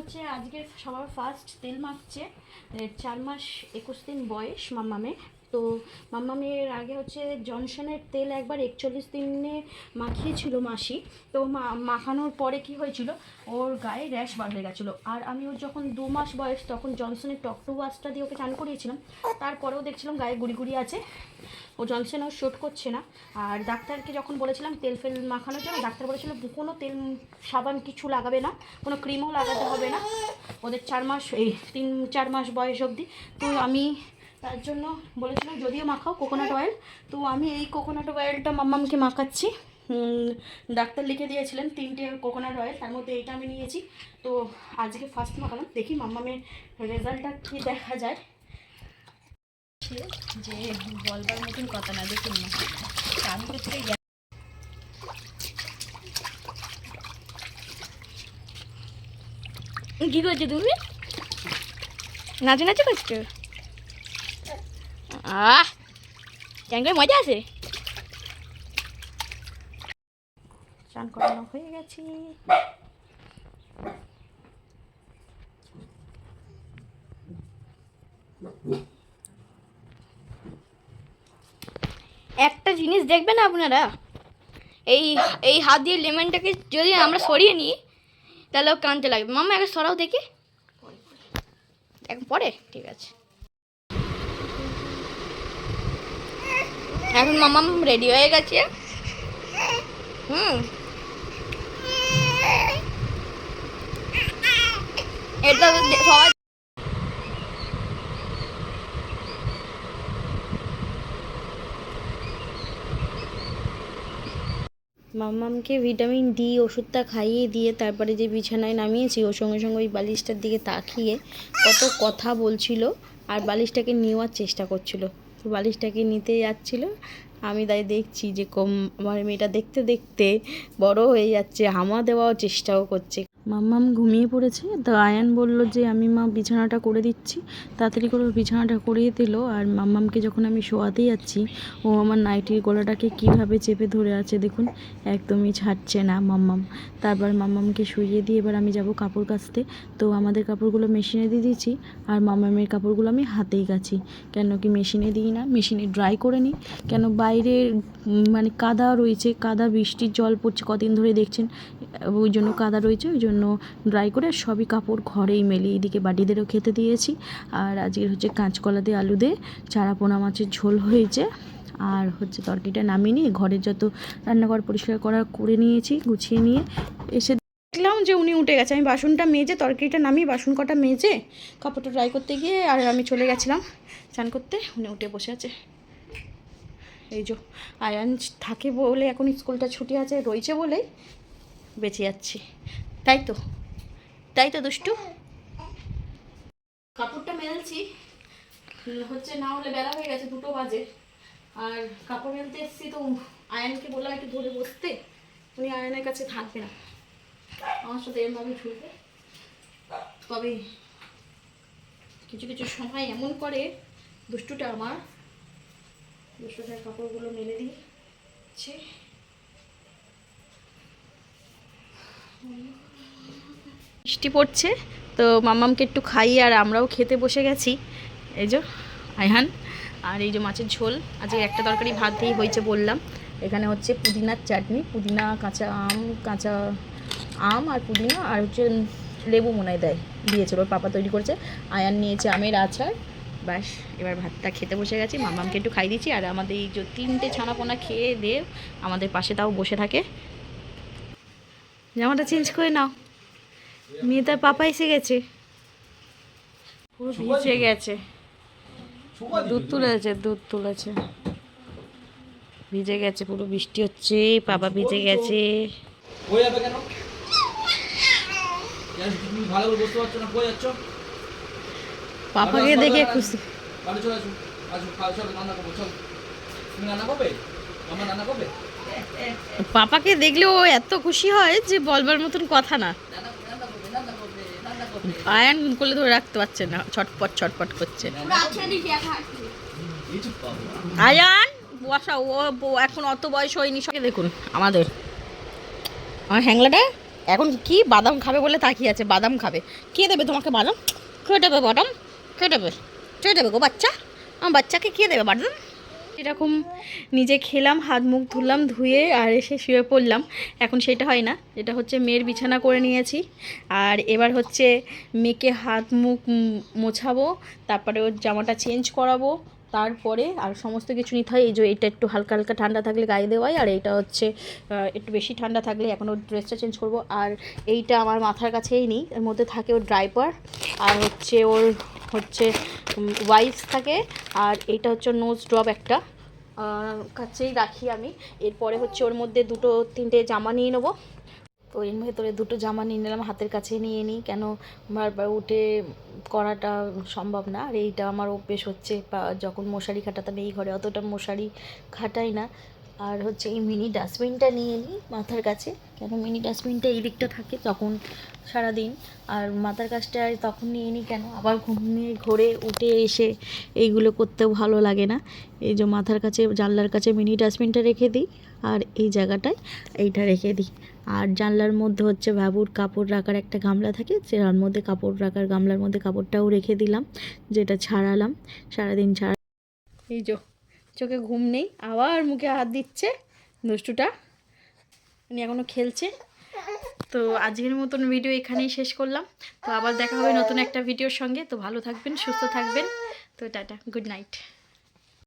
হচ্ছে আজকে সবার ফার্স্ট তেল মাখছে চার মাস একুশ দিন বয়স মাম্মামের। তো মাম্মা মাম্মামের আগে হচ্ছে জনসনের তেল একবার একচল্লিশ দিনে মাখিয়েছিল মাসি। তো মাখানোর পরে কি হয়েছিল? ওর গায়ে র্যাশ বার হয়ে গেছিল। আর আমি ওর যখন দু মাস বয়স তখন জনসনের টক টু ওয়াশটা দিয়ে ওকে চান করিয়েছিলাম। তারপরেও দেখছিলাম গায়ে গুড়ি গুড়ি আছে। ও জনসন ও শ্যুট করছে না। আর ডাক্তারকে যখন বলেছিলাম তেল ফেল মাখানোর জন্য, ডাক্তার বলেছিল কোনো তেল, সাবান কিছু লাগাবে না। কোনো ক্রিমও লাগাতে হবে না। ওদের চার মাস, এই তিন, চার মাস বয়স অবধি। তো আমি তার জন্য বলেছিলাম, যদিও মাখাও কোকোনাট অয়েল তো আমি এই কোকোনাট অয়েলটা মাম্মামকে মাখাচ্ছি। ডাক্তার লিখে দিয়েছিলেন তিনটে কোকোনাট অয়েল তার মধ্যে এইটা আমি নিয়েছি। তো আজকে ফার্স্ট মাখালাম। দেখি মাম্মামের রেজাল্টটা কী দেখা যায়। যে বলবার মতন কথা না, দেখুন করতে গে- কি করছ তুমি? নাচে নাচে করছ আহ করে মজা আছে। চান করানো হয়ে গেছি। একটা জিনিস দেখবেন আপনারা? এই এই হাত দিয়ে লেমনটাকে যদি আমরা সরিয়ে নিই তাহলে কানতে লাগবে। মামা একে সরাও দেখি। এখন পরে? ঠিক আছে। এখন মামা রেডি হয়ে গেছে। হুম। এটা মাম্মামকে ভিটামিন ডি ওষুধটা খাইয়ে দিয়ে তারপরে যে বিছানায় নামিয়েছি ওর সঙ্গে সঙ্গে ওই বালিশটার দিকে তাকিয়ে কত কথা বলছিল আর বালিশটাকে নেওয়ার চেষ্টা করছিল। তো বালিশটাকে নিতে যাচ্ছিল। আমি তাই দেখছি যে কম আমার মেয়েটা দেখতে দেখতে বড় হয়ে যাচ্ছে, হামা দেওয়ার চেষ্টাও করছে। মাম্মাম ঘুমিয়ে পড়েছে। তো আয়ান বলল যে, আমি মা বিছানাটা করে দিচ্ছি। তাড়াতাড়ি করে বিছানাটা করিয়ে দিল। আর মাম্মামকে যখন আমি শোয়াতে যাচ্ছি, ও আমার নাইটির গলাটাকে কীভাবে চেপে ধরে আছে দেখুন, একদমই ছাড়ছে না মাম্মাম তারপর মাম্মামকে শুইয়ে দিয়ে এবার আমি যাব কাপড় কাচতে। তো আমাদের কাপড়গুলো মেশিনে দিয়ে দিয়েছি, আর মাম্মামের কাপড়গুলো আমি হাতেই কাছি কেন কি মেশিনে দিই না, মেশিনে ড্রাই করে নিই। কেন বাইরে মানে কাদা রয়েছে, কাদা বৃষ্টির জল পড়ছে, কদিন ধরে দেখছেন, ওই জন্য কাদা রয়েছে, ওই জন্য ড্রাই করে সবই কাপড় ঘরেই মেলি এদিকে বাটিদেরও খেতে দিয়েছি। আর আজকের হচ্ছে কাঁচকলা দিয়ে আলু দিয়ে চারাপোনা মাছের ঝোল হয়েছে। আর হচ্ছে তরকারিটা নামিয়ে নিয়ে ঘরের যত রান্নাঘর পরিষ্কার করা করে নিয়েছি, গুছিয়ে নিয়ে এসে দেখলাম যে উনি উঠে গেছে। আমি বাসনটা মেজে, তরকারিটা নামিয়ে বাসন কটা মেজে কাপড়টা ড্রাই করতে গিয়ে আর আমি চলে গেছিলাম চান করতে। উনি উঠে বসে আছে। এই যে আয়ান থাকে বলে এখন স্কুলটা ছুটি আছে, রয়েছে বলেই বেঁচে যাচ্ছি। তাই তো তাই তো দুষ্টু। কাপড়টা মেলছি। হচ্ছে না হলে বেলা হয়ে গেছে, দুটো বাজে। আর কাপড় মেলতে এসেছি তো আয়নকে বললাম একটু ধরে বসতে। উনি আয়নের কাছে থাকবে না। আমার সাথে এরমভাবে ঝুলবে তবে কিছু কিছু সময় এমন করে দুষ্টুটা আমার। দুষ্টুটার কাপড়গুলো মেলে দিয়েছে। বৃষ্টি পড়ছে। তো মামামকে একটু খাইয়ে আর আমরাও খেতে বসে গেছি। এই যে আয়হান আর এই যে মাছের ঝোল। আজকে একটা তরকারি ভাত দিয়েই হয়েছে বললাম। এখানে হচ্ছে পুদিনার চাটনি, পুদিনা, কাঁচা আম কাঁচা আম আর পুদিনা আর হচ্ছে লেবু মনে দেয়, দিয়েছিল। ওর পাপা তৈরি করেছে। আয়ান নিয়েছে আমের আচার। ব্যাস, এবার ভাতটা খেতে বসে গেছি। মামামকে একটু খাই দিচ্ছি। আর আমাদের এই যে তিনটে ছানাপোনা খেয়ে দিয়ে আমাদের পাশে তাও বসে থাকে। জামাটা চেঞ্জ করে নাও। মেয়ে তার পাপা এসে গেছে। পুরো ভিজে গেছে। দুধ তুলেছে দুধ তুলেছে। ভিজে গেছে পুরো বৃষ্টি হচ্ছে পাপা ভিজে গেছে। হয়ে যাবে কেন? কেন ভালো করে বুঝতে পারছ না? কই যাচ্ছ? পাপাকে দেখে খুশি। বাড়ি চলে আসো। আসো খাও চলো রান্না করব চলো। তুমি রান্না করবে? আমার রান্না করবে? পাপাকে দেখলে ও এত খুশি হয় যে বলবার মতন কথা না রান্না রান্না করবে রান্না করবে রান্না করবে আয়ান কোলে ধরে রাখতে পারছে না, ছটপট ছটপট করছে। আয়ান বসা, ও এখন অত বয়স হয়নি সঙ্গে দেখুন, আমাদের। আমার হ্যাংলাটা, এখন কি বাদাম খাবে বলে তাকিয়ে আছে, বাদাম খাবে। কে দেবে তোমাকে বাদাম? কে দেবে বাদাম কে দেবে কে দেবে গো বাচ্চা। আমার বাচ্চাকে কে দেবে বাদাম? এরকম নিজে খেলাম, হাত মুখ ধুলাম, ধুয়ে আর এসে শুয়ে পড়লাম। এখন সেটা হয় না। এটা হচ্ছে মেয়ের বিছানা করে নিয়েছি। আর এবার হচ্ছে মেয়েকে হাত মুখ মোছাবো, তারপরে ওর জামাটা চেঞ্জ করাবো, তারপরে আর সমস্ত কিছু নিতে হয়। এই যে এটা একটু হালকা হালকা ঠান্ডা থাকলে গায়ে দেওয়াই আর এইটা হচ্ছে একটু বেশি ঠান্ডা থাকলে এখন ওর ড্রেসটা চেঞ্জ করব। আর এইটা আমার মাথার কাছেই নেই, এর মধ্যে থাকে ওর ড্রাইপার আর হচ্ছে ওর হচ্ছে ওয়াইপস থাকে, আর এটা হচ্ছে নোজ ড্রপ একটা। কাছেই রাখি আমি। এরপরে হচ্ছে ওর মধ্যে দুটো, তিনটে জামা নিয়ে নেব। তো এর ভেতরে দুটো জামা নিয়ে নিলাম, হাতের কাছে নিয়ে নিই। কেন বারবার উঠে করাটা সম্ভব না। আর এইটা আমার অভ্যেস হচ্ছে যখন মশারি খাটাতাম এই ঘরে, অতটা মশারি খাটাই না। আর হচ্ছে এই মিনি ডাস্টবিনটা নিয়ে নিই মাথার কাছে। কেন মিনি ডাস্টবিনটা এই দিকটা থাকে তখন সারাদিন। আর মাথার কাছটা তখন নিয়ে নিই কেন? আবার ঘুমিয়ে ঘোরে উঠে এসে এইগুলো করতেও ভালো লাগে না। এই যে মাথার কাছে, জানলার কাছে মিনি ডাস্টবিনটা রেখে দিই আর এই জায়গাটায় এইটা রেখে দিই। আর জানলার মধ্যে হচ্ছে বাবুর কাপড় রাখার একটা গামলা থাকে যার মধ্যে কাপড় রাখার গামলার মধ্যে কাপড়টাও রেখে দিলাম, যেটা ছাড়ালাম। সারাদিন ছাড়া এই যো চোখে ঘুম নেই, আবার মুখে হাত দিচ্ছে। দুষ্টুটা, উনি এখনও খেলছে। তো আজকের মতন ভিডিও এখানেই শেষ করলাম। তো আবার দেখা হবে নতুন একটা ভিডিওর সঙ্গে। তো ভালো থাকবেন, সুস্থ থাকবেন। তো টাটা গুড নাইট